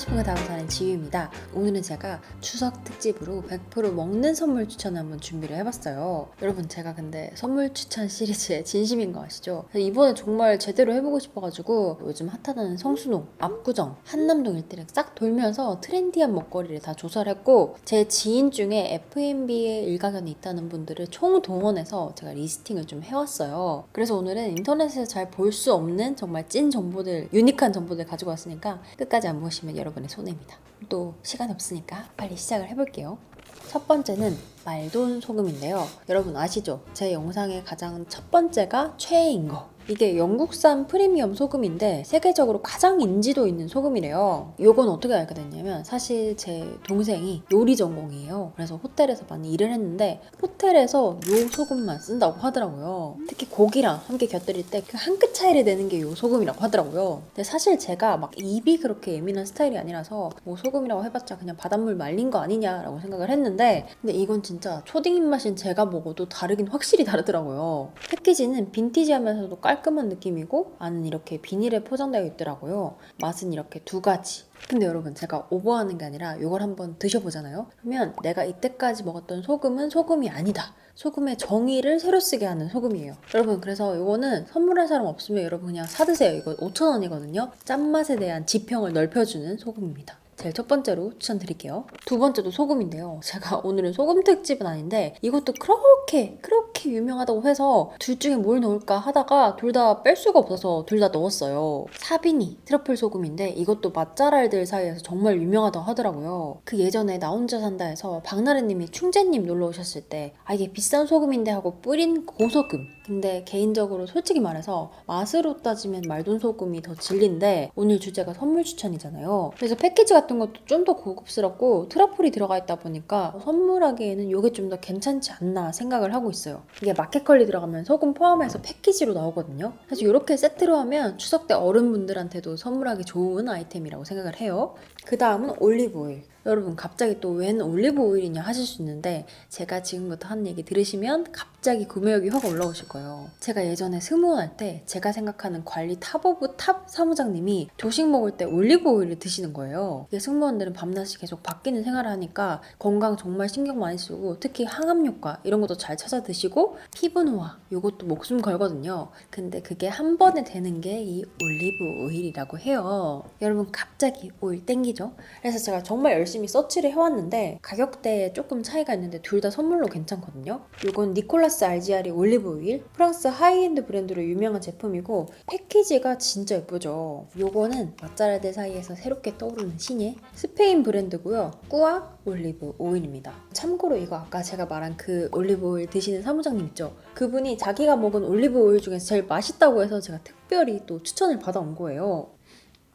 싶은 거다 하고 사는 지유입니다. 오늘은 제가 추석 특집으로 100% 먹는 선물 추천을 한번 준비를 해봤어요. 여러분 제가 근데 선물 추천 시리즈에 진심인 거 아시죠? 이번에 정말 제대로 해보고 싶어가지고 요즘 핫하다는 성수동, 압구정, 한남동 일대를 싹 돌면서 트렌디한 먹거리를 다 조사를 했고 제 지인 중에 F&B에 일가견이 있다는 분들을 총 동원해서 제가 리스팅을 좀 해왔어요. 그래서 오늘은 인터넷에서 잘 볼 수 없는 정말 찐 정보들, 유니크한 정보들 가지고 왔으니까 끝까지 안 보시면 여러분 의 손해입니다. 또 시간이 없으니까 빨리 시작을 해볼게요. 첫 번째는 말돈 소금인데요. 여러분 아시죠? 제 영상의 가장 첫 번째가 최애인 거. 이게 영국산 프리미엄 소금인데 세계적으로 가장 인지도 있는 소금이래요. 요건 어떻게 알게 됐냐면 사실 제 동생이 요리 전공이에요. 그래서 호텔에서 많이 일을 했는데 호텔에서 요 소금만 쓴다고 하더라고요. 특히 고기랑 함께 곁들일 때 그 한 끗 차이를 내는 게 요 소금이라고 하더라고요. 근데 사실 제가 막 입이 그렇게 예민한 스타일이 아니라서 뭐 소금이라고 해봤자 그냥 바닷물 말린 거 아니냐라고 생각을 했는데 근데 이건 진짜 초딩 입맛인 제가 먹어도 다르긴 확실히 다르더라고요. 패키지는 빈티지하면서도 깔끔한 느낌이고 안은 이렇게 비닐에 포장되어 있더라고요. 맛은 이렇게 두 가지. 근데 여러분 제가 오버하는 게 아니라 이걸 한번 드셔보잖아요. 그러면 내가 이때까지 먹었던 소금은 소금이 아니다. 소금의 정의를 새로 쓰게 하는 소금이에요. 여러분 그래서 이거는 선물할 사람 없으면 여러분 그냥 사드세요. 이거 5,000원이거든요. 짠맛에 대한 지평을 넓혀주는 소금입니다. 제일 첫 번째로 추천드릴게요. 두 번째도 소금인데요. 제가 오늘은 소금 특집은 아닌데 이것도 그렇게 그렇게 유명하다고 해서 둘 중에 뭘 넣을까 하다가 둘 다 뺄 수가 없어서 둘 다 넣었어요. 사비니 트러플 소금인데 이것도 맛잘알들 사이에서 정말 유명하다고 하더라고요. 그 예전에 나 혼자 산다에서 박나래님이 충재님 놀러 오셨을 때 아 이게 비싼 소금인데 하고 뿌린 고소금. 근데 개인적으로 솔직히 말해서 맛으로 따지면 말돈 소금이 더 진리인데 오늘 주제가 선물 추천이잖아요. 그래서 패키지 같은 것도 좀 더 고급스럽고 트러플이 들어가 있다 보니까 선물하기에는 이게 좀 더 괜찮지 않나 생각을 하고 있어요. 이게 마켓컬리 들어가면 소금 포함해서 패키지로 나오거든요. 그래서 이렇게 세트로 하면 추석 때 어른분들한테도 선물하기 좋은 아이템이라고 생각을 해요. 그 다음은 올리브 오일. 여러분 갑자기 또 웬 올리브 오일이냐 하실 수 있는데 제가 지금부터 하는 얘기 들으시면 갑자기 구매욕이 확 올라오실 거예요. 제가 예전에 스무할 때 제가 생각하는 관리 탑 오브 탑 사무장님이 조식 먹을 때 올리브 오일을 드시는 거예요. 이게 승무원들은 밤낮이 계속 바뀌는 생활을 하니까 건강 정말 신경 많이 쓰고 특히 항암 효과 이런 것도 잘 찾아 드시고 피부 노화 이것도 목숨 걸거든요. 근데 그게 한 번에 되는 게 이 올리브 오일이라고 해요. 여러분 갑자기 오일 땡기죠? 그래서 제가 정말 열심히 서치를 해왔는데 가격대에 조금 차이가 있는데 둘 다 선물로 괜찮거든요. 이건 니콜라스 알지아리 올리브 오일 프랑스 하이엔드 브랜드로 유명한 제품이고 패키지가 진짜 예쁘죠. 요거는 맛잘알들 사이에서 새롭게 떠오르는 신예 스페인 브랜드고요. 꾸악 올리브 오일입니다. 참고로 이거 아까 제가 말한 그 올리브 오일 드시는 사무장님 있죠? 그분이 자기가 먹은 올리브 오일 중에서 제일 맛있다고 해서 제가 특별히 또 추천을 받아온 거예요.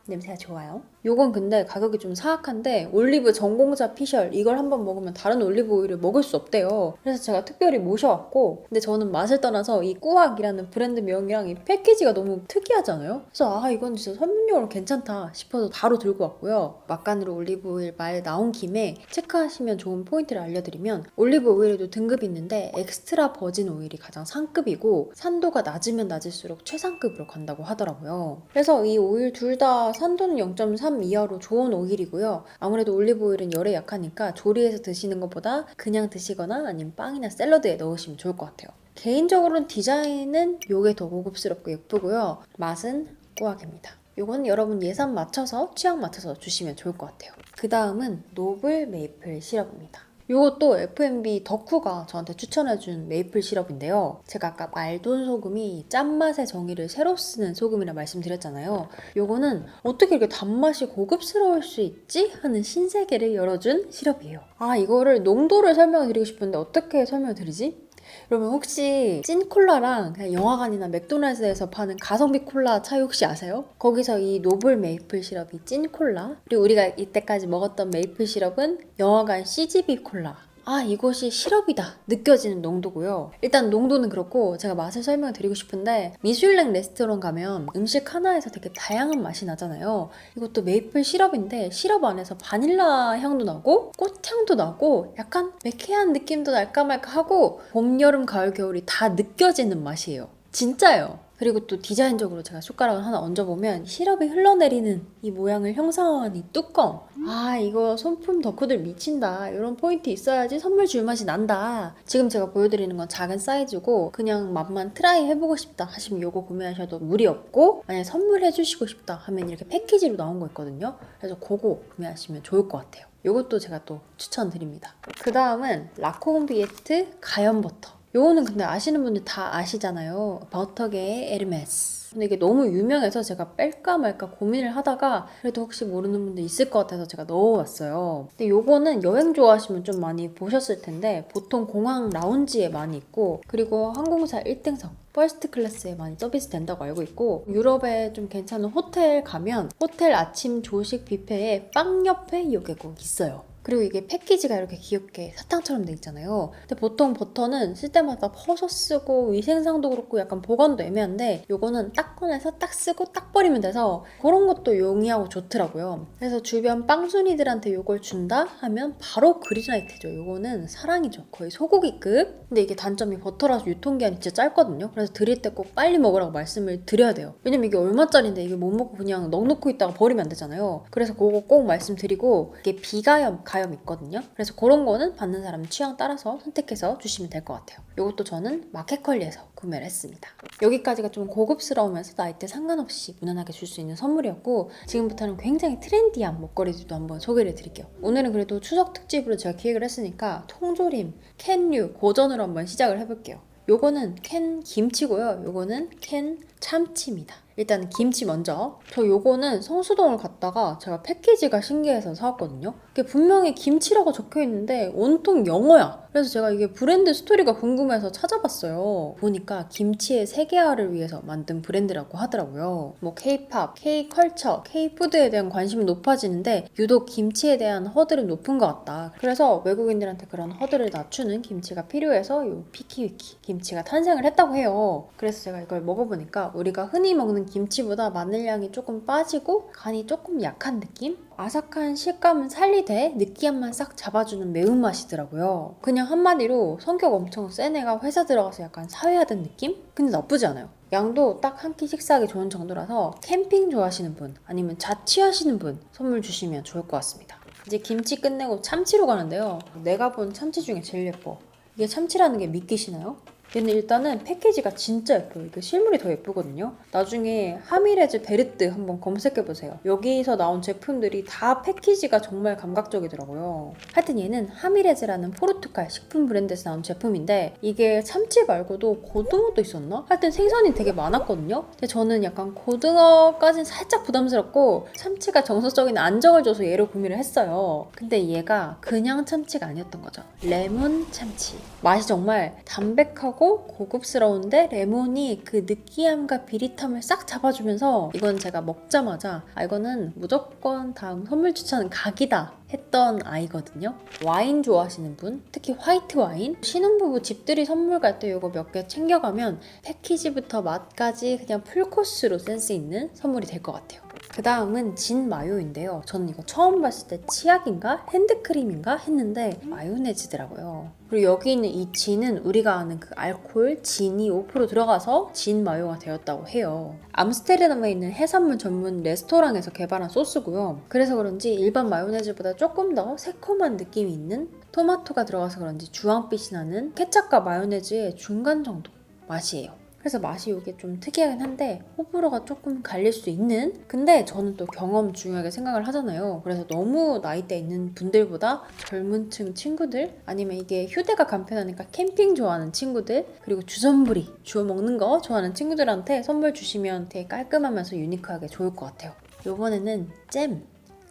냄새가 좋아요. 요건 근데 가격이 좀 사악한데 올리브 전공자 피셜 이걸 한번 먹으면 다른 올리브 오일을 먹을 수 없대요. 그래서 제가 특별히 모셔왔고 근데 저는 맛을 떠나서 이 꾸악이라는 브랜드 명이랑 이 패키지가 너무 특이하잖아요. 그래서 아 이건 진짜 선물용으로 괜찮다 싶어서 바로 들고 왔고요. 막간으로 올리브 오일 말 나온 김에 체크하시면 좋은 포인트를 알려드리면 올리브 오일에도 등급이 있는데 엑스트라 버진 오일이 가장 상급이고 산도가 낮으면 낮을수록 최상급으로 간다고 하더라고요. 그래서 이 오일 둘 다 산도는 0.3 이하로 좋은 오일이고요. 아무래도 올리브 오일은 열에 약하니까 조리해서 드시는 것보다 그냥 드시거나 아니면 빵이나 샐러드에 넣으시면 좋을 것 같아요. 개인적으로는 디자인은 요게 더 고급스럽고 예쁘고요. 맛은 꾸악입니다. 요건 여러분 예산 맞춰서 취향 맞춰서 주시면 좋을 것 같아요. 그 다음은 노블 메이플 시럽입니다. 요것도 F&B 덕후가 저한테 추천해준 메이플 시럽인데요. 제가 아까 말돈 소금이 짠맛의 정의를 새로 쓰는 소금이라 말씀드렸잖아요. 요거는 어떻게 이렇게 단맛이 고급스러울 수 있지? 하는 신세계를 열어준 시럽이에요. 아, 이거를 농도를 설명을 드리고 싶은데 어떻게 설명을 드리지? 여러분 혹시 찐 콜라랑 그냥 영화관이나 맥도날드에서 파는 가성비 콜라 차이 혹시 아세요? 거기서 이 노블 메이플 시럽이 찐 콜라 그리고 우리가 이때까지 먹었던 메이플 시럽은 영화관 CGV 콜라 아 이것이 시럽이다. 느껴지는 농도고요. 일단 농도는 그렇고 제가 맛을 설명을 드리고 싶은데 미슐랭 레스토랑 가면 음식 하나에서 되게 다양한 맛이 나잖아요. 이것도 메이플 시럽인데 시럽 안에서 바닐라 향도 나고 꽃향도 나고 약간 매캐한 느낌도 날까 말까 하고 봄, 여름, 가을, 겨울이 다 느껴지는 맛이에요. 진짜요 그리고 또 디자인적으로 제가 숟가락을 하나 얹어보면 시럽이 흘러내리는 이 모양을 형상화한 이 뚜껑. 아, 이거 손품 덕후들 미친다. 이런 포인트 있어야지 선물 줄 맛이 난다. 지금 제가 보여드리는 건 작은 사이즈고 그냥 맛만 트라이 해보고 싶다 하시면 이거 구매하셔도 무리 없고 만약에 선물해 주시고 싶다 하면 이렇게 패키지로 나온 거 있거든요. 그래서 그거 구매하시면 좋을 것 같아요. 이것도 제가 또 추천드립니다. 그 다음은 라콩비에트 가염 버터. 요거는 근데 아시는 분들 다 아시잖아요. 버터계의 에르메스. 근데 이게 너무 유명해서 제가 뺄까 말까 고민을 하다가 그래도 혹시 모르는 분들 있을 것 같아서 제가 넣어왔어요. 근데 요거는 여행 좋아하시면 좀 많이 보셨을 텐데 보통 공항 라운지에 많이 있고 그리고 항공사 1등석 퍼스트 클래스에 많이 서비스 된다고 알고 있고 유럽에 좀 괜찮은 호텔 가면 호텔 아침 조식 뷔페에 빵 옆에 요게 꼭 있어요. 그리고 이게 패키지가 이렇게 귀엽게 사탕처럼 돼 있잖아요. 근데 보통 버터는 쓸 때마다 퍼서 쓰고 위생상도 그렇고 약간 보관도 애매한데 요거는 딱 꺼내서 딱 쓰고 딱 버리면 돼서 그런 것도 용이하고 좋더라고요. 그래서 주변 빵순이들한테 요걸 준다 하면 바로 그린라이트죠. 요거는 사랑이죠. 거의 소고기급. 근데 이게 단점이 버터라서 유통기한이 진짜 짧거든요. 그래서 드릴 때 꼭 빨리 먹으라고 말씀을 드려야 돼요. 왜냐면 이게 얼마짜린데 이게 못 먹고 그냥 넉넉고 있다가 버리면 안 되잖아요. 그래서 그거 꼭 말씀드리고 이게 비가염, 가염 있거든요. 그래서 그런 거는 받는 사람 취향 따라서 선택해서 주시면 될 것 같아요. 이것도 저는 마켓컬리에서 구매를 했습니다. 여기까지가 좀 고급스러우면서 나이대 상관없이 무난하게 줄 수 있는 선물이었고 지금부터는 굉장히 트렌디한 목걸이들도 한번 소개를 해드릴게요. 오늘은 그래도 추석 특집으로 제가 기획을 했으니까 통조림, 캔류, 고전으로 한번 시작을 해볼게요. 요거는 캔 김치고요. 요거는 캔 참치입니다. 일단 김치 먼저. 저 요거는 성수동을 갔다가 제가 패키지가 신기해서 사왔거든요. 이게 분명히 김치라고 적혀 있는데 온통 영어야. 그래서 제가 이게 브랜드 스토리가 궁금해서 찾아봤어요. 보니까 김치의 세계화를 위해서 만든 브랜드라고 하더라고요. 뭐 K-팝, K-컬처, K-푸드에 대한 관심이 높아지는데 유독 김치에 대한 허들은 높은 것 같다. 그래서 외국인들한테 그런 허들을 낮추는 김치가 필요해서 요 피키위키 김치가 탄생을 했다고 해요. 그래서 제가 이걸 먹어보니까 우리가 흔히 먹는 김치보다 마늘향이 조금 빠지고 간이 조금 약한 느낌? 아삭한 식감은 살리되 느끼함만 싹 잡아주는 매운맛이더라고요. 그냥 한마디로 성격 엄청 센 애가 회사 들어가서 약간 사회화된 느낌? 근데 나쁘지 않아요. 양도 딱 한 끼 식사하기 좋은 정도라서 캠핑 좋아하시는 분 아니면 자취하시는 분 선물 주시면 좋을 것 같습니다. 이제 김치 끝내고 참치로 가는데요. 내가 본 참치 중에 제일 예뻐. 이게 참치라는 게 믿기시나요? 얘는 일단은 패키지가 진짜 예뻐요. 이게 실물이 더 예쁘거든요. 나중에 하미레즈 베르트 한번 검색해보세요. 여기서 나온 제품들이 다 패키지가 정말 감각적이더라고요. 하여튼 얘는 하미레즈라는 포르투갈 식품 브랜드에서 나온 제품인데 이게 참치 말고도 고등어도 있었나? 하여튼 생선이 되게 많았거든요. 근데 저는 약간 고등어까진 살짝 부담스럽고 참치가 정서적인 안정을 줘서 얘로 구매를 했어요. 근데 얘가 그냥 참치가 아니었던 거죠. 레몬 참치. 맛이 정말 담백하고 고급스러운데 레몬이 그 느끼함과 비릿함을 싹 잡아주면서 이건 제가 먹자마자 아 이거는 무조건 다음 선물 추천은 각이다 했던 아이거든요. 와인 좋아하시는 분, 특히 화이트 와인, 신혼부부 집들이 선물 갈 때 이거 몇 개 챙겨가면 패키지부터 맛까지 그냥 풀코스로 센스 있는 선물이 될 것 같아요. 그 다음은 진 마요인데요. 저는 이거 처음 봤을 때 치약인가 핸드크림인가 했는데 마요네즈더라고요. 그리고 여기 있는 이 진은 우리가 아는 그 알코올 진이 5% 들어가서 진 마요가 되었다고 해요. 암스테르담에 있는 해산물 전문 레스토랑에서 개발한 소스고요. 그래서 그런지 일반 마요네즈보다 조금 더 새콤한 느낌이 있는 토마토가 들어가서 그런지 주황빛이 나는 케찹과 마요네즈의 중간 정도 맛이에요. 그래서 맛이 이게 좀 특이하긴 한데 호불호가 조금 갈릴 수 있는? 근데 저는 또 경험 중요하게 생각을 하잖아요. 그래서 너무 나이대 있는 분들보다 젊은 층 친구들 아니면 이게 휴대가 간편하니까 캠핑 좋아하는 친구들 그리고 주전부리 주워 먹는 거 좋아하는 친구들한테 선물 주시면 되게 깔끔하면서 유니크하게 좋을 것 같아요. 이번에는 잼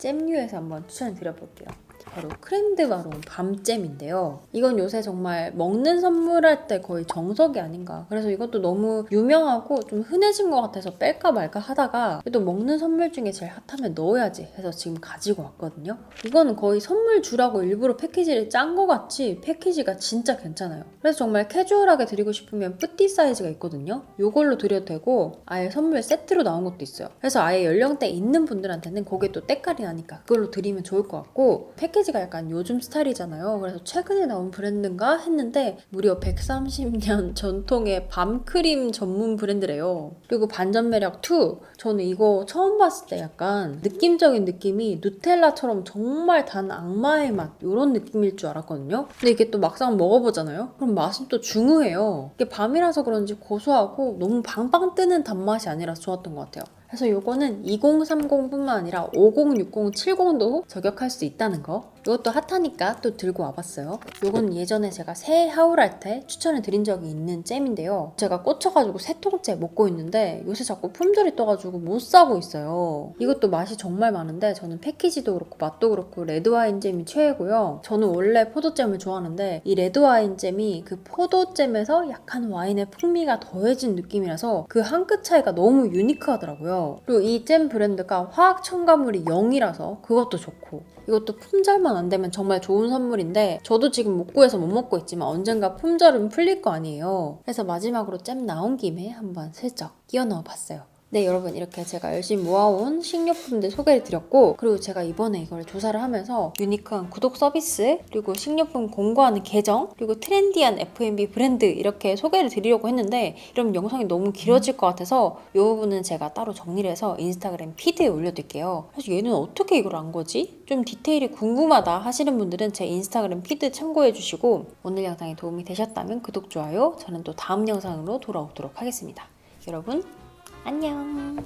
잼류에서 한번 추천을 드려 볼게요 바로 크렘드바론 밤잼인데요. 이건 요새 정말 먹는 선물할 때 거의 정석이 아닌가. 그래서 이것도 너무 유명하고 좀 흔해진 것 같아서 뺄까 말까 하다가 그래도 먹는 선물 중에 제일 핫하면 넣어야지 해서 지금 가지고 왔거든요. 이거는 거의 선물 주라고 일부러 패키지를 짠 것 같이 패키지가 진짜 괜찮아요. 그래서 정말 캐주얼하게 드리고 싶으면 뿌띠 사이즈가 있거든요. 이걸로 드려도 되고 아예 선물 세트로 나온 것도 있어요. 그래서 아예 연령대 있는 분들한테는 그게 또 때깔이 나니까 그걸로 드리면 좋을 것 같고 패키지 패키지가 약간 요즘 스타일이잖아요. 그래서 최근에 나온 브랜드인가 했는데 무려 130년 전통의 밤크림 전문 브랜드래요. 그리고 반전 매력 2. 저는 이거 처음 봤을 때 약간 느낌적인 느낌이 누텔라처럼 정말 단 악마의 맛 이런 느낌일 줄 알았거든요. 근데 이게 또 막상 먹어보잖아요. 그럼 맛은 또 중후해요. 이게 밤이라서 그런지 고소하고 너무 방방 뜨는 단맛이 아니라 좋았던 것 같아요. 그래서 요거는 2030뿐만 아니라 50, 60, 70도 저격할 수 있다는 거. 이것도 핫하니까 또 들고 와봤어요. 요건 예전에 제가 새 하울할 때 추천을 드린 적이 있는 잼인데요. 제가 꽂혀가지고 세 통째 먹고 있는데 요새 자꾸 품절이 떠가지고 못 사고 있어요. 이것도 맛이 정말 많은데 저는 패키지도 그렇고 맛도 그렇고 레드와인 잼이 최애고요. 저는 원래 포도잼을 좋아하는데 이 레드와인 잼이 그 포도잼에서 약간 와인의 풍미가 더해진 느낌이라서 그 한 끗 차이가 너무 유니크하더라고요. 그리고 이 잼 브랜드가 화학 첨가물이 0이라서 그것도 좋고 이것도 품절만 안 되면 정말 좋은 선물인데 저도 지금 못 구해서 못 먹고 있지만 언젠가 품절은 풀릴 거 아니에요. 그래서 마지막으로 잼 나온 김에 한번 슬쩍 끼워 넣어 봤어요. 네 여러분 이렇게 제가 열심히 모아온 식료품들 소개를 드렸고 그리고 제가 이번에 이걸 조사를 하면서 유니크한 구독 서비스 그리고 식료품 공고하는 계정 그리고 트렌디한 F&B 브랜드 이렇게 소개를 드리려고 했는데 이러면 영상이 너무 길어질 것 같아서 이 부분은 제가 따로 정리를 해서 인스타그램 피드에 올려둘게요 사실 얘는 어떻게 이걸 안 거지? 좀 디테일이 궁금하다 하시는 분들은 제 인스타그램 피드 참고해 주시고 오늘 영상이 도움이 되셨다면 구독, 좋아요 저는 또 다음 영상으로 돌아오도록 하겠습니다 여러분 안녕